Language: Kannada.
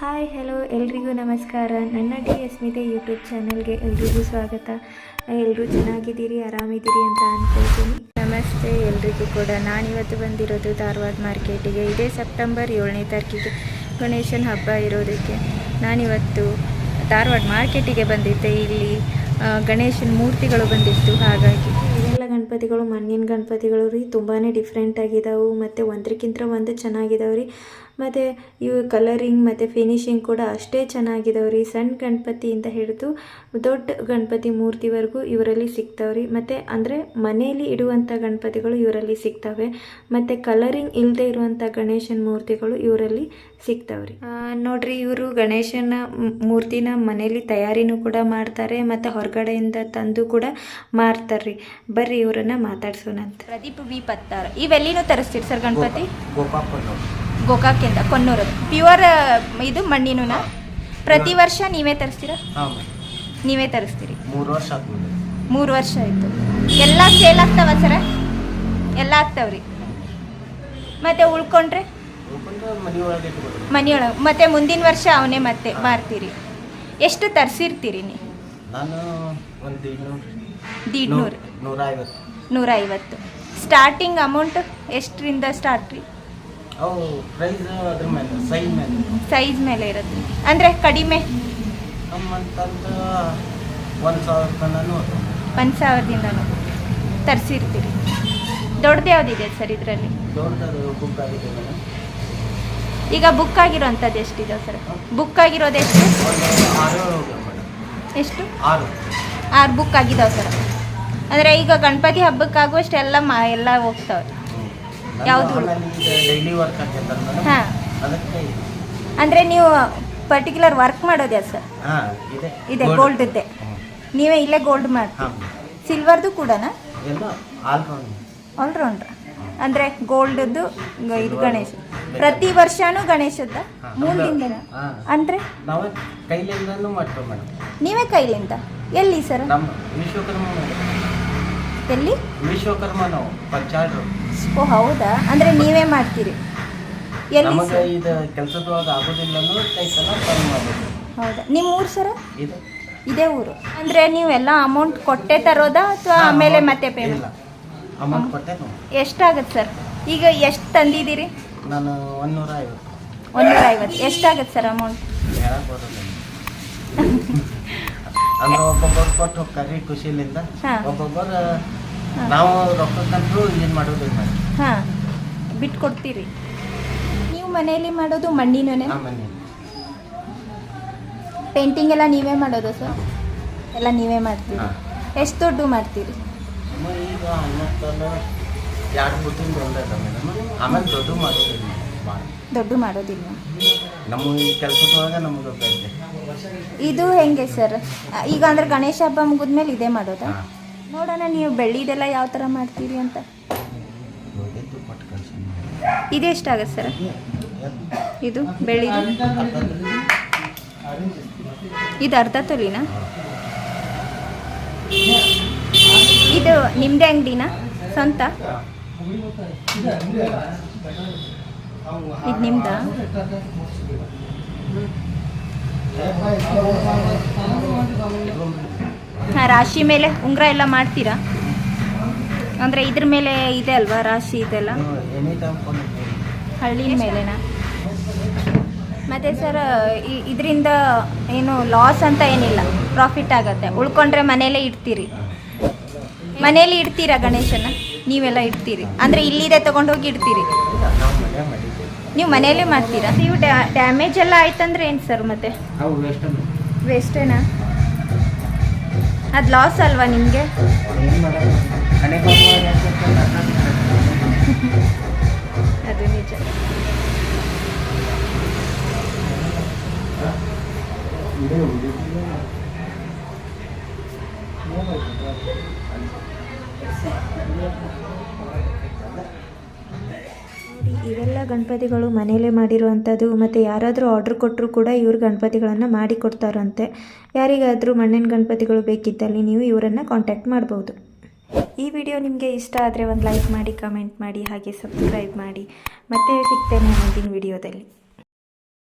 ಹಾಯ್ ಹಲೋ ಎಲ್ರಿಗೂ ನಮಸ್ಕಾರ. ನನ್ನ ಡಿ ಅಸ್ಮಿತೆ ಯೂಟ್ಯೂಬ್ ಚಾನಲ್ಗೆ ಎಲ್ರಿಗೂ ಸ್ವಾಗತ. ಎಲ್ಲರೂ ಚೆನ್ನಾಗಿದ್ದೀರಿ, ಆರಾಮಿದ್ದೀರಿ ಅಂತ ಅಂದ್ಕೊಳ್ತೀನಿ ನಮಸ್ತೆ ಎಲ್ರಿಗೂ ಕೂಡ. ನಾನಿವತ್ತು ಬಂದಿರೋದು ಧಾರವಾಡ ಮಾರ್ಕೆಟಿಗೆ. ಇದೇ ಸೆಪ್ಟೆಂಬರ್ ಏಳನೇ ತಾರೀಕಿಗೆ ಗಣೇಶನ ಹಬ್ಬ ಇರೋದಕ್ಕೆ. ನಾನಿವತ್ತು ಧಾರವಾಡ ಮಾರ್ಕೆಟಿಗೆ ಬಂದಿದ್ದೆ. ಇಲ್ಲಿ ಗಣೇಶನ ಮೂರ್ತಿಗಳು ಬಂದಿತ್ತು. ಹಾಗಾಗಿ ಇವೆಲ್ಲ ಗಣಪತಿಗಳು, ಮಣ್ಣಿನ ಗಣಪತಿಗಳು ರೀ. ತುಂಬಾ ಡಿಫ್ರೆಂಟ್ ಆಗಿದಾವು. ಮತ್ತು ಒಂದಕ್ಕಿಂತ ಒಂದು ಚೆನ್ನಾಗಿದ್ದಾವೆ ರೀ. ಮತ್ತು ಇವು ಕಲರಿಂಗ್ ಮತ್ತು ಫಿನಿಶಿಂಗ್ ಕೂಡ ಅಷ್ಟೇ ಚೆನ್ನಾಗಿದಾವೆ ರೀ ಸಣ್ಣ ಗಣಪತಿಯಿಂದ ಹಿಡಿದು ದೊಡ್ಡ ಗಣಪತಿ ಮೂರ್ತಿವರೆಗೂ ಇವರಲ್ಲಿ ಸಿಗ್ತಾವೆ ರೀ ಮತ್ತು ಅಂದರೆ ಮನೆಯಲ್ಲಿ ಇಡುವಂಥ ಗಣಪತಿಗಳು ಇವರಲ್ಲಿ ಸಿಗ್ತವೆ. ಮತ್ತು ಕಲರಿಂಗ್ ಇಲ್ಲದೆ ಇರುವಂಥ ಗಣೇಶನ ಮೂರ್ತಿಗಳು ಇವರಲ್ಲಿ ಸಿಗ್ತಾವೆ ರೀ ನೋಡ್ರಿ ಇವರು ಗಣೇಶನ ಮೂರ್ತಿನ ಮನೆಯಲ್ಲಿ ತಯಾರಿನೂ ಕೂಡ ಮಾಡ್ತಾರೆ. ಮತ್ತು ಹೊರಗಡೆಯಿಂದ ತಂದು ಕೂಡ ಮಾರ್ತಾರೆ ರೀ ಬರ್ರಿ ಇವರನ್ನ ಮಾತಾಡ್ಸೋಣ ಪ್ರದೀಪ್ ವಿ ಪತ್ತಾರ. ಇವೆಲ್ಲಿನೂ ತರಿಸ್ತೀರಿ ಸರ್ ಗಣಪತಿ? ಗೋಕಾಕಿಂದ ಕೊನ್ನೂರು ಪ್ಯೂರ್ ಇದು ಮಣ್ಣಿನ ಪ್ರತಿ ವರ್ಷ ನೀವೇ ತರಿಸ್ತೀರಾ? ನೀವೇ ತರಿಸ್ತೀರಿ. ಮೂರು ವರ್ಷ ಮೂರು ವರ್ಷ ಆಯಿತು. ಎಲ್ಲ ಸೇಲ್ ಆಗ್ತಾವ ಸರ? ಎಲ್ಲ ಆಗ್ತಾವ್ರಿ. ಮತ್ತೆ ಉಳ್ಕೊಂಡ್ರೆ? ಮನೆಯೊಳಗೆ ಮತ್ತೆ ಮುಂದಿನ ವರ್ಷ ಅವನೇ ಮತ್ತೆ ಮಾರ್ತೀರಿ. ಎಷ್ಟು ತರಿಸಿರ್ತೀರಿ ನೀವು? ದೀಡ್ನೂರು ನೂರ ಐವತ್ತು ನೂರ ಐವತ್ತು ಸ್ಟಾರ್ಟಿಂಗ್ ಅಮೌಂಟ್ ಎಷ್ಟರಿಂದ ಸ್ಟಾರ್ಟ್ ರೀ? ಅವು ಪ್ರೈಸ್ ಅದ್ರ ಮೇಲೆ ಸೈಜ್ ಮೇಲೆ. ಸೈಜ್ ಮೇಲೆ ಇರುತ್ತೆ. ಅಂದರೆ ಕಡಿಮೆ? ನಮ್ಮಂತಂದು ಒಂದು ಸಾವಿರ ತನೂ ಒಂದು ಸಾವಿರದಿಂದನೂ. ತರಿಸಿರ್ತೀರಿ. ದೊಡ್ಡದು ಯಾವುದಿದೆ ಸರ್ ಇದರಲ್ಲಿ? ದೊಡ್ಡದು ಬುಕ್ ಆಗಿದೆ ಮೇಡಮ್. ಈಗ ಬುಕ್ ಆಗಿರೋಂಥದ್ದು ಎಷ್ಟಿದೆ ಸರ್? ಬುಕ್ ಆಗಿರೋದು ಎಷ್ಟು? ಎಷ್ಟು? ಆರು. ಆರು ಬುಕ್ ಆಗಿದಾವೆ ಸರ್. ಅಂದರೆ ಈಗ ಗಣಪತಿ ಹಬ್ಬಕ್ಕಾಗುವಷ್ಟೆಲ್ಲ ಎಲ್ಲ ಮಾ ಎಲ್ಲ ಹೋಗ್ತಾವೆ. ಯಾವ್ದು? ಡೈಲಿ ವರ್ಕ್ ಹಾಂ. ಅದಕ್ಕೆ ಅಂದರೆ ನೀವು ಪರ್ಟಿಕ್ಯುಲರ್ ವರ್ಕ್ ಮಾಡೋದ್ಯಾ ಸರ್ ಹಾಂ ಇದೆ. ಇದೆ ನೀವೇ ಇಲ್ಲೇ ಗೋಲ್ಡ್ ಮಾಡ್ತೀವಿ ಸಿಲ್ವರ್ದು ಕೂಡನಾ? ಎಲ್ಲ ಆಲ್ರೌಂಡ್ ಆಲ್ರೌಂಡ್ರ ಅಂದರೆ ಗೋಲ್ಡದ್ದು ಇದು ಗಣೇಶ. ಪ್ರತಿ ವರ್ಷನೂ ಗಣೇಶದ ಮೂಲಿಂದನ ಅಂದರೆ? ನಾವೇ ಕೈಲಿಂದನೂ ಮಾಡ್ತೇವೆ ಮೇಡಮ್. ನೀವೇ ಕೈಲಿಂದ? ಎಲ್ಲಿ ಸರ್ ನಮ್ಮ ವಿಶ್ವಕರ್ಮ ಎಲ್ಲಿ? ವಿಶ್ವಕರ್ಮ ನಾವು ಪಂಚಾಡ್ರು ಓ ಹೌದಾ? ಅಂದರೆ ನೀವೇ ಮಾಡ್ತೀರಿ. ಎಲ್ಲಿ ನಮಗೆ ಸರ್? ಇದು ಕೆಲಸದೊಳಗೆ ಆಗೋದಿಲ್ಲ ಅನ್ನೋ ಮಾಡೋದು ಹೌದಾ? ನಿಮ್ಮ ಊರು ಸರ? ಇದು. ಇದೇ ಊರು. ಅಂದರೆ ನೀವೆಲ್ಲ ಅಮೌಂಟ್ ಕೊಟ್ಟೆ ತರೋದಾ ಅಥವಾ ಆಮೇಲೆ ಮತ್ತೆ ಪೇಮೆಂಟ್ ಅಮೌಂಟ್ ಕೊಟ್ಟೆ ನಾವು ಎಷ್ಟಾಗತ್ತೆ ಸರ್? ಈಗ ಎಷ್ಟು ತಂದಿದ್ದೀರಿ? ನಾನು ಒಂದೂರ ಐವತ್ತು ಒಂದೂರ ಐವತ್ತು ಎಷ್ಟಾಗತ್ತೆ ಸರ್ ಅಮೌಂಟ್ ಹೇಳಕ್ ಬರೋದಿಲ್ಲ ಅಂದ್ರೆ ಒಬ್ಬೊಬ್ಬರು ಕೊಟ್ಟು ಹೋಗ್ತಾರೆ ಖುಷಿಲಿಂದ. ಹಾ. ಒಬ್ಬೊಬ್ಬರು ಹಾ. ರೊಕ್ಕ ರೊಕ್ಕಕ್ಕಂತೂ ಏನು ಮಾಡೋದು ಹಾ ಹಾಂ ಬಿಟ್ಟು ಕೊಡ್ತೀರಿ ನೀವು ಮನೆಯಲ್ಲಿ ಮಾಡೋದು ಮಣ್ಣಿನೇ ಪೇಂಟಿಂಗ್ ಎಲ್ಲ ನೀವೇ ಮಾಡೋದು ಸರ್? ಎಲ್ಲ ನೀವೇ ಮಾಡ್ತೀರಿ? ಎಷ್ಟು ದೊಡ್ಡ ಮಾಡ್ತೀರಿ? ಈಗ ಎರಡು ಮೇಡಮ್. ಆಮೇಲೆ ದೊಡ್ಡ ಮಾಡೋದಿಲ್ಲ ಭಾಳ ದೊಡ್ಡ ಮಾಡೋದಿಲ್ಲ ನಮ್ಮ ಈ ಕೆಲಸದೊಳಗೆ ನಮಗೆ ಇದು ಹೆಂಗೆ ಸರ್? ಈಗ ಅಂದ್ರೆ ಗಣೇಶ ಹಬ್ಬ ಮುಗಿದ್ಮೇಲೆ ಇದೇ ಮಾಡೋದಾ? ನೋಡೋಣ, ನೀವು ಬೆಳ್ಳಿದೆಲ್ಲ ಯಾವ ಥರ ಮಾಡ್ತೀರಿ ಅಂತ. ಇದೆಷ್ಟಾಗತ್ತೆ ಸರ್? ಇದು ಬೆಳ್ಳಿದು? ಇದು ಅರ್ಧ ತೊಲಿನ? ಇದು ನಿಮ್ಮದೇ ಅಂಗಡಿನಾ? ಸ್ವಂತ? ಇದು ನಿಮ್ದಾ? ಹಾಂ ರಾಶಿ ಮೇಲೆ ಉಂಗುರ ಎಲ್ಲ ಮಾಡ್ತೀರಾ? ಅಂದರೆ ಇದ್ರ ಮೇಲೆ ಇದೆ ಅಲ್ವಾ ರಾಶಿ ಇದೆಲ್ಲ? ಹಳ್ಳಿ ಹಳ್ಳಿನ ಮೇಲೆನಾ? ಮತ್ತು ಸರ್ ಇದರಿಂದ ಏನು ಲಾಸ್ ಅಂತ ಏನಿಲ್ಲ ಪ್ರಾಫಿಟ್ ಆಗತ್ತೆ. ಉಳ್ಕೊಂಡ್ರೆ ಮನೇಲೇ ಇಡ್ತೀರಿ. ಮನೇಲಿ ಇಡ್ತೀರಾ ಗಣೇಶನ? ನೀವೆಲ್ಲ ಇಡ್ತೀರಿ. ಅಂದರೆ ಇಲ್ಲಿದೆ ತೊಗೊಂಡೋಗಿ ಇಡ್ತೀರಿ. ನಾವು ಮನೇಲೆ ಮಾಡ್ತೀರಾ? ನೀವು ಡ್ಯಾಮೇಜ್ ಎಲ್ಲ ಆಯ್ತಂದ್ರೆ ಏನು ಸರ್ ಮತ್ತೆ? ವೇಸ್ಟೇನಾ ಅದು ಲಾಸ್ ಅಲ್ವಾ ನಿಮಗೆ? ಏನು ಮಾಡೋದು ಮನೆಗೆ ಹೋಗುವಾಗ ಅದು ನಿಜ. ನೋಡಿ ಗಣಪತಿಗಳು ಮನೆಯಲ್ಲೇ ಮಾಡಿರುವಂಥದ್ದು ಮತ್ತು ಯಾರಾದರೂ ಆರ್ಡ್ರ್ ಕೊಟ್ಟರು ಕೂಡ ಇವರು ಗಣಪತಿಗಳನ್ನು ಮಾಡಿ ಕೊಡ್ತಾರಂತೆ. ಯಾರಿಗಾದರೂ ಮಣ್ಣಿನ ಗಣಪತಿಗಳು ಬೇಕಿದ್ದಲ್ಲಿ ನೀವು ಇವರನ್ನು ಕಾಂಟ್ಯಾಕ್ಟ್ ಮಾಡ್ಬೋದು. ಈ ವಿಡಿಯೋ ನಿಮಗೆ ಇಷ್ಟ ಆದರೆ ಒಂದು ಲೈಕ್ ಮಾಡಿ ಕಮೆಂಟ್ ಮಾಡಿ, ಹಾಗೆ ಸಬ್ಸ್ಕ್ರೈಬ್ ಮಾಡಿ. ಮತ್ತೆ ಸಿಗ್ತೇನೆ ಮುಂದಿನ ವಿಡಿಯೋದಲ್ಲಿ